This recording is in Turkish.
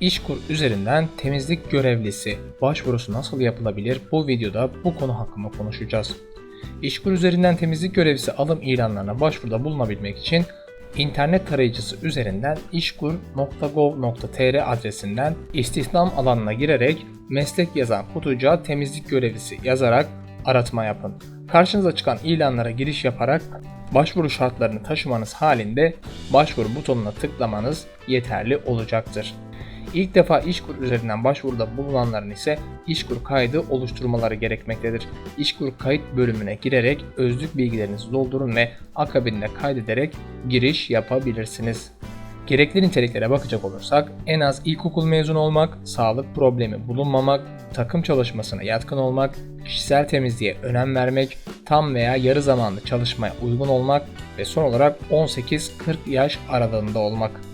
İşkur üzerinden temizlik görevlisi başvurusu nasıl yapılabilir? Bu videoda bu konu hakkında konuşacağız. İşkur üzerinden temizlik görevlisi alım ilanlarına başvuruda bulunabilmek için internet tarayıcısı üzerinden işkur.gov.tr adresinden istihdam alanına girerek meslek yazan kutucuğa temizlik görevlisi yazarak aratma yapın. Karşınıza çıkan ilanlara giriş yaparak başvuru şartlarını taşımanız halinde başvuru butonuna tıklamanız yeterli olacaktır. İlk defa İşkur üzerinden başvuruda bulunanların ise İşkur kaydı oluşturmaları gerekmektedir. İşkur kayıt bölümüne girerek özlük bilgilerinizi doldurun ve akabinde kaydederek giriş yapabilirsiniz. Gerekli niteliklere bakacak olursak en az ilkokul mezunu olmak, sağlık problemi bulunmamak, takım çalışmasına yatkın olmak, kişisel temizliğe önem vermek, tam veya yarı zamanlı çalışmaya uygun olmak ve son olarak 18-40 yaş aralığında olmak.